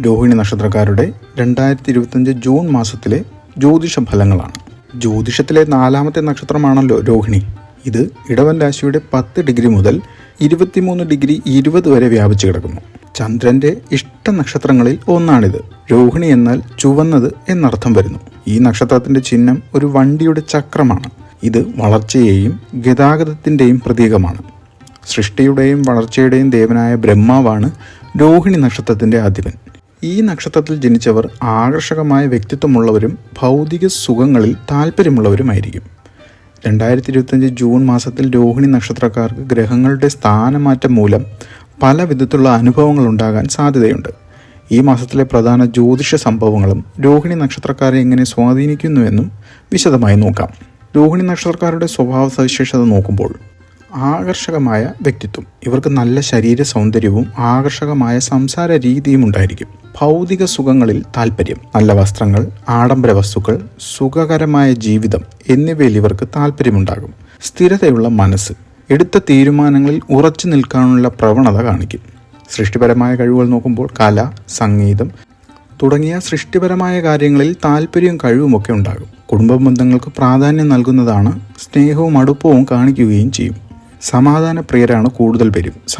രോഹിണി നക്ഷത്രക്കാരുടെ രണ്ടായിരത്തി ഇരുപത്തഞ്ച് ജൂൺ മാസത്തിലെ ജ്യോതിഷ ഫലങ്ങളാണ്. ജ്യോതിഷത്തിലെ നാലാമത്തെ നക്ഷത്രമാണല്ലോ രോഹിണി. ഇത് ഇടവൻ രാശിയുടെ പത്ത് ഡിഗ്രി മുതൽ ഇരുപത്തിമൂന്ന് ഡിഗ്രി ഇരുപത് വരെ വ്യാപിച്ചു കിടക്കുന്നു. ചന്ദ്രന്റെ ഇഷ്ട നക്ഷത്രങ്ങളിൽ ഒന്നാണിത്. രോഹിണി എന്നാൽ ചുവന്നത് എന്നർത്ഥം വരുന്നു. ഈ നക്ഷത്രത്തിന്റെ ചിഹ്നം ഒരു വണ്ടിയുടെ ചക്രമാണ്. ഇത് വളർച്ചയെയും ഗതാഗതത്തിന്റെയും പ്രതീകമാണ്. സൃഷ്ടിയുടെയും വളർച്ചയുടെയും ദേവനായ ബ്രഹ്മാവാണ് രോഹിണി നക്ഷത്രത്തിന്റെ അധിപൻ. ഈ നക്ഷത്രത്തിൽ ജനിച്ചവർ ആകർഷകമായ വ്യക്തിത്വമുള്ളവരും ഭൗതിക സുഖങ്ങളിൽ താല്പര്യമുള്ളവരുമായിരിക്കും രണ്ടായിരത്തി ഇരുപത്തഞ്ച് ജൂൺ മാസത്തിൽ രോഹിണി നക്ഷത്രക്കാർക്ക് ഗ്രഹങ്ങളുടെ സ്ഥാനമാറ്റം മൂലം പല വിധത്തിലുള്ള അനുഭവങ്ങൾ ഉണ്ടാകാൻ സാധ്യതയുണ്ട്. ഈ മാസത്തിലെ പ്രധാന ജ്യോതിഷ സംഭവങ്ങളും രോഹിണി നക്ഷത്രക്കാരെ എങ്ങനെ സ്വാധീനിക്കുന്നുവെന്നും വിശദമായി നോക്കാം. രോഹിണി നക്ഷത്രക്കാരുടെ സ്വഭാവ സവിശേഷത നോക്കുമ്പോൾ ആകർഷകമായ വ്യക്തിത്വം. ഇവർക്ക് നല്ല ശരീര സൗന്ദര്യവും ആകർഷകമായ സംസാര രീതിയും ഉണ്ടായിരിക്കും. ഭൗതിക സുഖങ്ങളിൽ താല്പര്യം നല്ല വസ്ത്രങ്ങൾ ആഡംബര വസ്തുക്കൾ സുഖകരമായ ജീവിതം എന്നിവയിൽ ഇവർക്ക് താല്പര്യമുണ്ടാകും സ്ഥിരതയുള്ള മനസ്സ് എടുത്ത തീരുമാനങ്ങളിൽ ഉറച്ചു നിൽക്കാനുള്ള പ്രവണത കാണിക്കും. സൃഷ്ടിപരമായ കഴിവുകൾ നോക്കുമ്പോൾ കല സംഗീതം തുടങ്ങിയ സൃഷ്ടിപരമായ കാര്യങ്ങളിൽ താല്പര്യവും കഴിവുമൊക്കെ ഉണ്ടാകും. കുടുംബ ബന്ധങ്ങൾക്ക് പ്രാധാന്യം നൽകുന്നതാണ് സ്നേഹവും അടുപ്പവും കാണിക്കുകയും ചെയ്യും. സമാധാന പ്രിയരാണ് കൂടുതൽ പേരും.